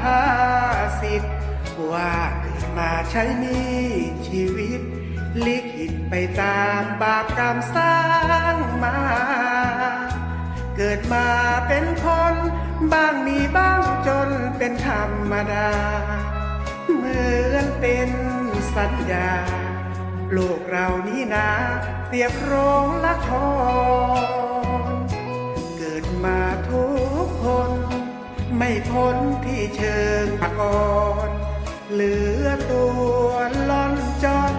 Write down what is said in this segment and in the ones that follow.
ภาสิทธิ์ว่าเกิดมาใช้มีชีวิต ลิขิตไปตามบาปกรรมสร้างมา เกิดมาเป็นคนบ้างมีบ้างจนเป็นธรรมดา เหมือนเป็นสัญญา โลกเรานี้นะเปรียบโรงละคร ไม่พ้นที่เชิงปากรเหลือตัวล่อนจอน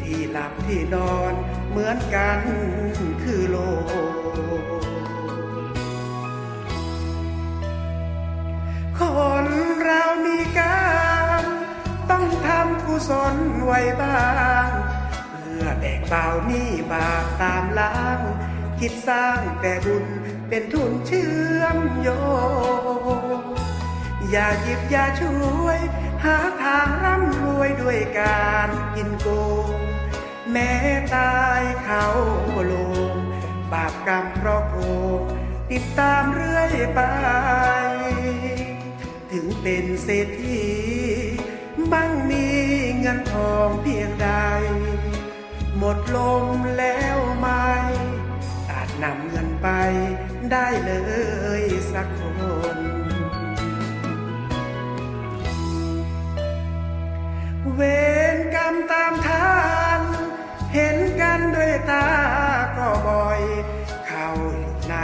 ที่หลับที่นอนเหมือนกันคือโลคนเรามีกรรมต้องทำกุศลไว้บ้าง เพื่อแบ่งเบาหนี้บาปตามล้าง คิดสร้างแต่บุญเป็นทุนเชื่อมโยงอย่าหยิบอย่าช่วย หาทางร่ำรวยด้วยการกินโกงแม้ตายเขาลง บาปกรรมเพราะโกงติดตามเรื่อยไป ถึงเป็นเศรษฐีมั่งมีเงินทองเพียงใด หมดลมแล้ว นำเงินไปได้เลยสักคนเวรกรรมตามทาน เห็นกันด้วยตาก็บ่อย เข้าอยู่ใน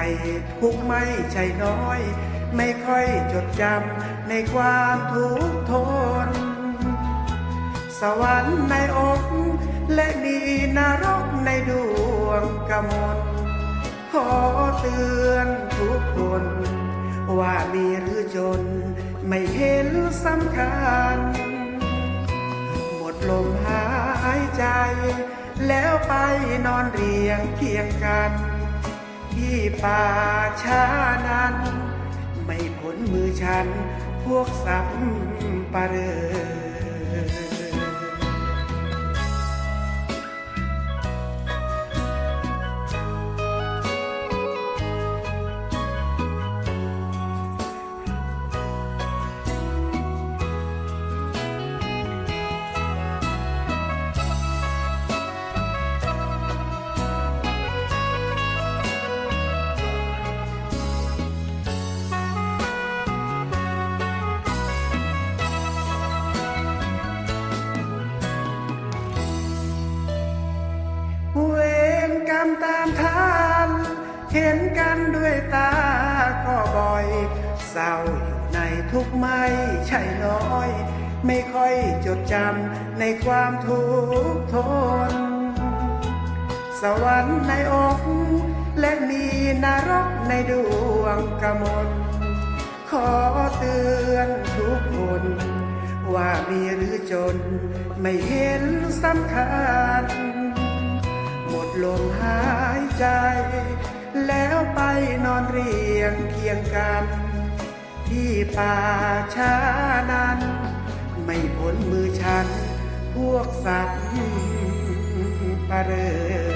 ทุกไม่ใช่น้อย ไม่ค่อยจดจำในความทุกข์ทน สวรรค์ในอกและมีนรกในดวงกมล ตือนทุกคน ว่ามีหรือจน ไม่เห็นสำคัญ หมดลมหายใจ แล้วไปนอนเรียงเคียงกัน ที่ป่าช้านั้น ไม่พ้นมือฉัน พวกสับปะเรอ เห็นกันด้วยตาก็บ่อยเศร้าอยู่ในทุกไม่ใช่น้อย ไม่ค่อยจดจำในความทุกข์ทน สวรรค์ในอกและมีนรกในดวงกมลขอเตือนทุกคน ว่ามีหรือจน ไม่เห็นสำคัญ หมดลมหายใจ ไปนอนเรียงเคียงกัน ที่ป่าช้านั้น ไม่พ้นมือฉัน พวกสัตว์ปะเรอ